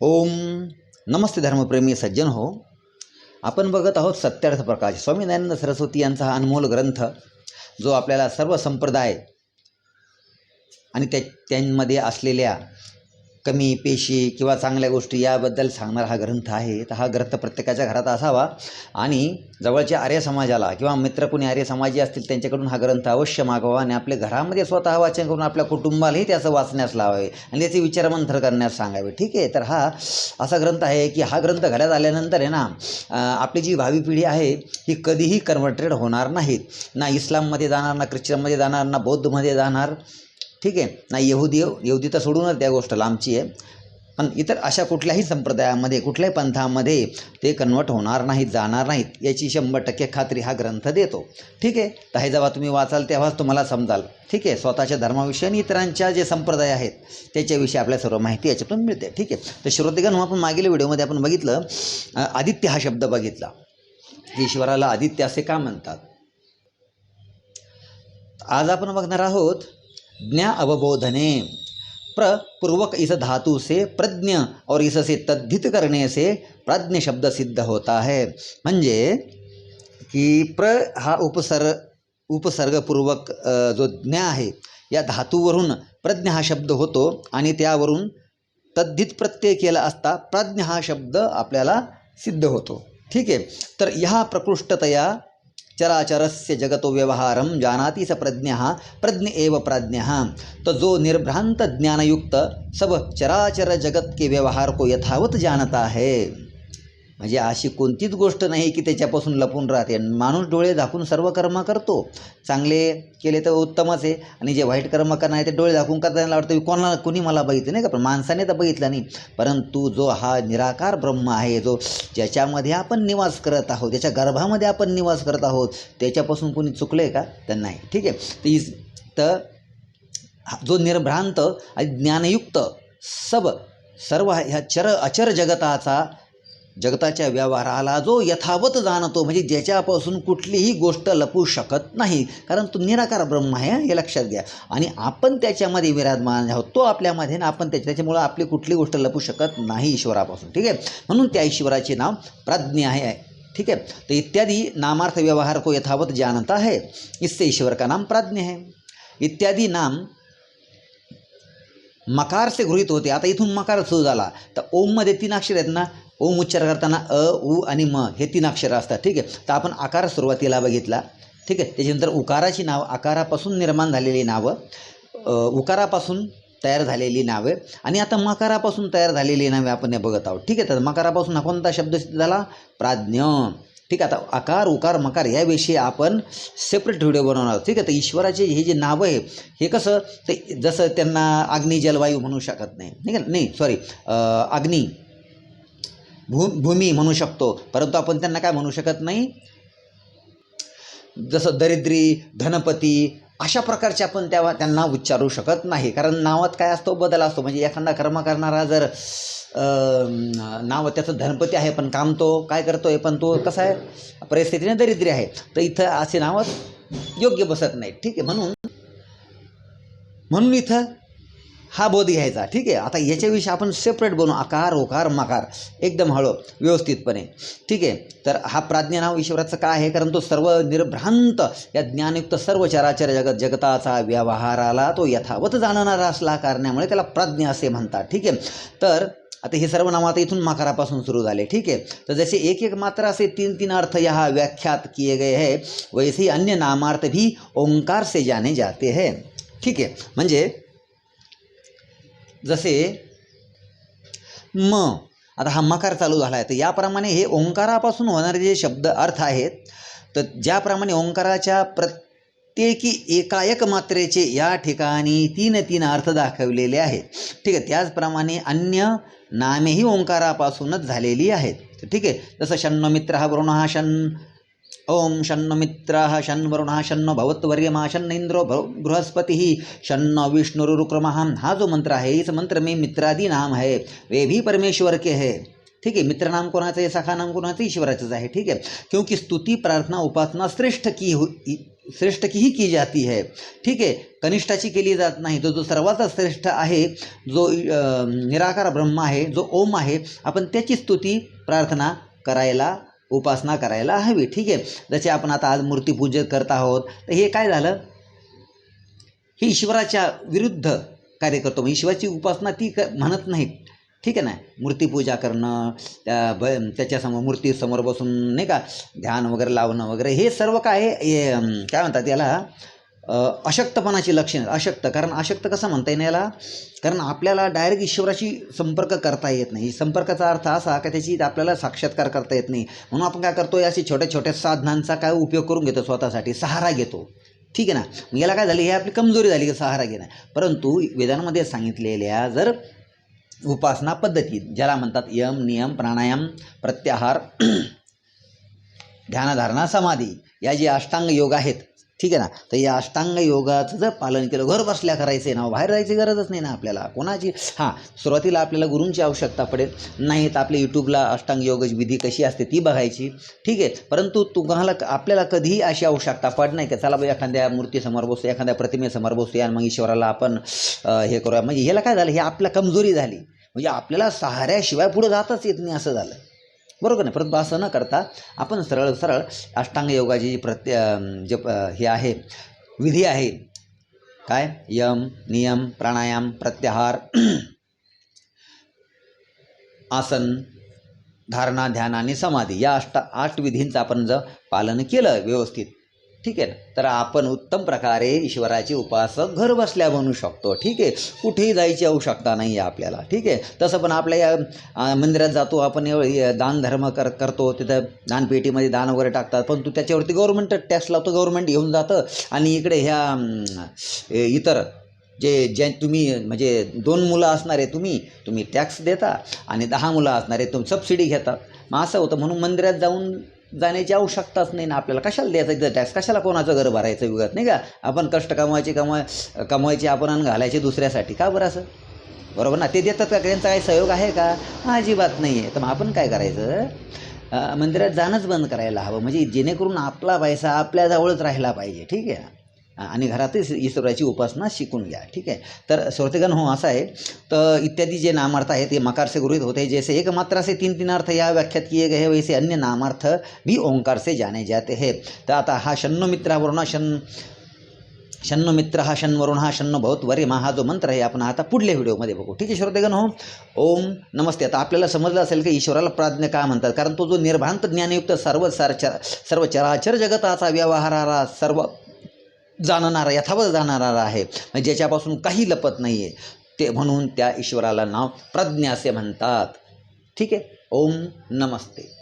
ओम नमस्ते धर्मप्रेमी सज्जन हो. आपण बघत आहोत सत्यार्थ प्रकाश. स्वामीनारायण सरस्वती यांचा हा अनमोल ग्रंथ जो आपल्याला सर्व संप्रदाय आणि त्या त्यांमध्ये असलेल्या कमी पेशी किंवा चांगल्या गोष्टी याबद्दल सांगणारा हा ग्रंथ आहे. तर हा ग्रंथ प्रत्येकाच्या घरात असावा. आणि जवळच्या आर्य समाजाला किंवा मित्र कोणी आर्य समाजी असतील त्यांच्याकडून हा ग्रंथ अवश्य मागवा आणि आपल्या घरामध्ये स्वतः वाचन करून आपल्या कुटुंबालाही त्याचं वाचण्यास लावावे आणि त्याचे विचारमंथन करण्यास सांगावे. ठीक आहे? तर हा असा ग्रंथ आहे की हा ग्रंथ घरात आल्यानंतर आहे ना आपली जी भावी पिढी आहे ही कधीही कन्व्हर्टेड होणार नाहीत. ना इस्लाममध्ये जाणार ना ख्रिश्चनमध्ये जाणार ना बौद्धमध्ये जाणार. ठीक आहे? नाही यहुदी हो, यहुदी तर सोडूनच त्या गोष्ट लांबची आहे. पण इतर अशा कुठल्याही संप्रदायामध्ये कुठल्याही पंथामध्ये ते कन्वर्ट होणार नाहीत जाणार नाहीत याची शंभर टक्के खात्री हा ग्रंथ देतो. ठीक आहे? तर हे जेव्हा तुम्ही वाचाल तेव्हाच तुम्हाला समजाल. ठीक आहे? स्वतःच्या धर्माविषयी आणि इतरांच्या जे संप्रदाय आहेत त्याच्याविषयी आपल्या सर्व माहिती याच्यातून मिळते. ठीक आहे? तर श्रोतेगण आपण मागील व्हिडिओमध्ये आपण बघितलं आदित्य हा शब्द बघितला. ईश्वराला आदित्य असे का म्हणतात? आज आपण बघणार आहोत ज्ञा अवबोधने। प्र पूर्वक इस धातु से प्रज्ञ और इससे तद्धित करने से प्रज्ञ शब्द सिद्ध होता है। म्हणजे की प्र हा उपसर्ग उपसर्गपूर्वक जो ज्ञा आहे या धातूवरून प्रज्ञ हा शब्द होतो आणि त्यावरून तद्धित प्रत्यय केला असता प्राज्ञ हा शब्द आपल्याला सिद्ध होतो. ठीक आहे? तर ह्या प्रकृष्टतया चराचरस्य जगतो व्यवहारं जानाति स प्रज्ञः प्रज्ञ एव प्राज्ञः। तो जो निर्भ्रांत ज्ञानयुक्त सब चराचर जगत के व्यवहार को यथावत जानता है। म्हणजे अशी कोणतीच गोष्ट नाही की त्याच्यापासून लपून राहते. माणूस डोळे झाकून सर्व कर्म करतो. चांगले केले तर उत्तमच आहे. आणि जे वाईट कर्म करणार ते डोळे झाकून करता त्यांना वाटतं की कोणाला कोणी मला बघितलं नाही का? पण माणसाने तर बघितलं नाही. परंतु जो हा निराकार ब्रह्म आहे जो ज्याच्यामध्ये आपण निवास करत आहोत ज्याच्या गर्भामध्ये आपण निवास करत आहोत त्याच्यापासून कोणी चुकलं आहे का? तर नाही. ठीक आहे? तर जो निर्भ्रांत आणि ज्ञानयुक्त सब सर्व ह्या चर अचर जगताचा जगताच्या व्यवहाराला जो यथावत जाणतो म्हणजे ज्याच्यापासून कुठलीही गोष्ट लपू शकत नाही. कारण तो निराकार ब्रह्म आहे हे लक्षात घ्या. आणि आपण त्याच्यामध्ये विराजमान आहोत तो आपल्यामध्ये ना आपण त्याच्या त्याच्यामुळं आपली कुठली गोष्ट लपू शकत नाही ईश्वरापासून ठीक आहे? म्हणून त्या ईश्वराचे नाव प्राज्ञ आहे ठीक आहे? तो इत्यादी नामार्थ व्यवहार को यथावत जानता है इससे ईश्वर का नाम प्राज्ञ है. इत्यादी नाम मकार से गृहीत होते. आता इथून मकार सुरू झाला. तर ओममध्ये तीन अक्षर आहेत ना? ओम उच्चार करताना अ उ आणि म हे तीन अक्षरं असतात ठीक आहे? तर आपण आकार सुरुवातीला बघितला ठीक आहे? त्याच्यानंतर उकाराची नाव आकारापासून निर्माण झालेली नावं उकारापासून तयार झालेली नावे आणि आता मकारापासून तयार झालेली नावे आपण हे बघत आहोत ठीक आहे? तर मकारापासून हा कोणता शब्द झाला? प्राज्ञ ठीक आहे? आता आकार उकार मकार याविषयी आपण सेपरेट व्हिडिओ बनवणार आहोत ठीक आहे? तर ईश्वराचे हे जे नावं आहे हे कसं? ते जसं त्यांना अग्नी जलवायू म्हणू शकत नाही ठीक आहे? नाही सॉरी अग्नी भू भूमी म्हणू शकतो. परंतु आपण त्यांना काय म्हणू शकत नाही? जसं दरिद्री धनपती अशा प्रकारचे आपण त्या त्यांना उच्चारू शकत नाही. कारण नावात काय असतो? बदल असतो. म्हणजे एखादा कर्म करणारा जर नाव त्याचं धनपती आहे पण काम तो काय करतोय? पण तो कसा आहे? परिस्थितीने दरिद्री आहे. तर इथं असे नावच योग्य बसत नाही ठीक आहे. म्हणून म्हणून इथं हा बोध घ्यायचा. ठीक आहे? आता याच्याविषयी आपण सेपरेट बनवू. आकार ओकार मकार. एकदम हळू व्यवस्थितपणे. ठीक आहे? तर हा प्राज्ञ नाव ईश्वराचं काय आहे? कारण तो सर्व निर्भ्रांत या ज्ञानयुक्त सर्व चराचर जगत जगताचा व्यवहाराला तो यथावत जाणणारा असला कारणामुळे त्याला प्राज्ञ असे म्हणतात. ठीक आहे? तर आता हे सर्व नाव आता इथून मकारापासून सुरू झाले. ठीक आहे? तर जसे एक एक मात्रा से तीन तीन अर्थ यहाँ व्याख्यात किए गए हैं वैसे ही अन्य नामार्थ भी ओंकार से जाने जाते हैं. ठीक आहे? म्हणजे जसे म आता हा मकार चालू झाला आहे तर याप्रमाणे हे ओंकारापासून होणारे जे शब्द अर्थ आहेत तर ज्याप्रमाणे ओंकाराच्या प्रत्येकी एकाएक मात्रेचे या ठिकाणी तीन तीन अर्थ दाखवलेले आहेत. ठीक आहे त्याचप्रमाणे अन्य नामेही ओंकारापासूनच झालेली आहेत. ठीक आहे जसं शन्न मित्र हा वरुण हा शन ओम शन्न मित्रः शन वरुणः शन्न भवत्वर्यमा शन्न इंद्रो भव बृहस्पति शन्न विष्णुरुक्रमः हा जो मंत्र आहे इस मंत्र में मित्रादी नाम है। वे भी परमेश्वर के है। ठीक आहे मित्र नाम कोणाचं आहे सखा नाम कोणाचं ईश्वराचंच आहे ठीक आहे क्योंकि स्तुती प्रार्थना उपासना श्रेष्ठ की हो-, हु- श्रेष्ठ की ही की जाती है। ठीक आहे कनिष्ठाची केली जात नाही. तो जो सर्वात श्रेष्ठ आहे जो निराकार ब्रह्म आहे जो ओम आहे आपण त्याची स्तुती प्रार्थना करायला उपासना करायला हवी. ठीक आहे? जसे आपण आता आज मूर्तीपूजन करत आहोत तर हे काय झालं? ही ईश्वराच्या विरुद्ध कार्य करतो. मग ईश्वराची उपासना ती क म्हणत नाही ठीक आहे ना? मूर्तीपूजा करणं त्या ब त्याच्यासमोर मूर्तीसमोर बसून नाही का? ध्यान वगैरे लावणं वगैरे हे सर्व काय आहे, हे काय म्हणतात याला? अशक्तपणाची लक्षणं अशक्त. कारण अशक्त कसं म्हणता येईल याला? कारण आपल्याला डायरेक्ट ईश्वराशी संपर्क करता येत नाही. संपर्काचा अर्थ असा का त्याची आपल्याला साक्षात्कार करता येत नाही. म्हणून आपण काय करतो अशी छोट्या छोट्या साधनांचा काय उपयोग करून घेतो स्वतःसाठी? सहारा घेतो. ठीक आहे ना? मग याला काय झालं? हे आपली कमजोरी झाली की सहारा घेणं. परंतु वेदांमध्ये सांगितलेल्या जर उपासना पद्धती ज्याला म्हणतात यम नियम प्राणायाम प्रत्याहार ध्यानधारणा समाधी या जे अष्टांग योग आहेत ठीक आहे ना? तर या अष्टांग योगाचं जर पालन केलं घर बसल्या करायचं आहे ना बाहेर जायची गरजच नाही ना आपल्याला. कोणाची? हां सुरुवातीला आपल्याला गुरूंची आवश्यकता पडेल. नाही तर आपल्या यूट्यूबला अष्टांग योग विधी कशी असते ती बघायची. ठीक आहे? परंतु तुम्हाला आपल्याला कधीही अशी आवश्यकता पड नाही का चला बाई एखाद्या मूर्तीसमोर बसू एखाद्या प्रतिमेसमोर बसूया आणि मग ईश्वराला आपण हे करूया. म्हणजे ह्याला काय झालं? हे आपल्या कमजोरी झाली. म्हणजे आपल्याला सहाऱ्याशिवाय पुढे जातच येत नाही असं झालं. बरोबर नाही. परंतु असं न करता आपण सरळ सरळ अष्टांग योगाची जी प्रत्य जे हे आहे विधी आहे काय? यम नियम प्राणायाम प्रत्याहार आसन धारणा ध्यान आणि समाधी या अष्ट आठ विधींचं आपण जर पालन केलं व्यवस्थित ठीक आहे ना? तर आपण उत्तम प्रकारे ईश्वराचे उपासक घर बसल्या बनू शकतो. ठीक आहे? कुठेही जायची आवश्यकता नाही आहे आपल्याला. ठीक आहे? तसं पण आपल्या या मंदिरात जातो आपण एवढं दान धर्म कर करतो. तिथं दानपेटीमध्ये दान वगैरे टाकतात. पण तू त्याच्यावरती गव्हर्नमेंट टॅक्स लावतो गव्हर्नमेंट घेऊन जातं. आणि इकडे ह्या इतर जे जे तुम्ही म्हणजे दोन मुलं असणारे तुम्ही तुम्ही टॅक्स देता. आणि दहा मुलं असणारे तुम्ही सबसिडी घेतात मग असं होतं. म्हणून मंदिरात जाऊन जाण्याची आवश्यकताच नाही ना आपल्याला. कशाला द्यायचं तिथं टॅक्स कशाला कोणाचं घर भरायचं विगत नाही का? आपण कष्ट कमवायचे कमवाय कमवायचे आपण आणि घालायचे दुसऱ्यासाठी. का बरं असं? बरोबर ना? ते देतात का? त्यांचा काही सहयोग आहे का? अजिबात नाही आहे तर मग आपण काय करायचं? मंदिरात जाणंच बंद करायला हवं. म्हणजे जेणेकरून आपला पैसा आपल्याजवळच राहिला पाहिजे. ठीक आहे? आणि घरातच ईश्वराची उपासना शिकून घ्या ठीक आहे? तर श्रोतेगण हो असा आहे. तर इत्यादी जे नामार्थ आहेत ते मकार से गृहित होते जैसे एक मात्रा से तीन तीन अर्थ या व्याख्यात किए गए वैसे अन्य नामार्थ भी ओंकार से जाने जाते हैं। तर आता हा शन्नो मित्रावरून शन शन्नो मित्र हा शन्वरून हा शन्न भवत वरिमा हा जो मंत्र आहे आपण आता पुढल्या व्हिडिओमध्ये बघू. ठीक आहे श्रोतेगण हो? ओम नमस्ते. आता आपल्याला समजलं असेल की ईश्वराला प्राज्ञ का म्हणतात? कारण तो जो निर्भांत ज्ञानयुक्त सर्व सर चर सर्व चराचर जगताचा व्यवहाराला सर्व जाणणारा यथावत जाणणारा आहे. म्हणजे ज्याच्यापासून काही लपत नाही आहे ते म्हणून त्या ईश्वराला नाव प्रज्ञा असे म्हणतात. ठीक आहे? ओम नमस्ते.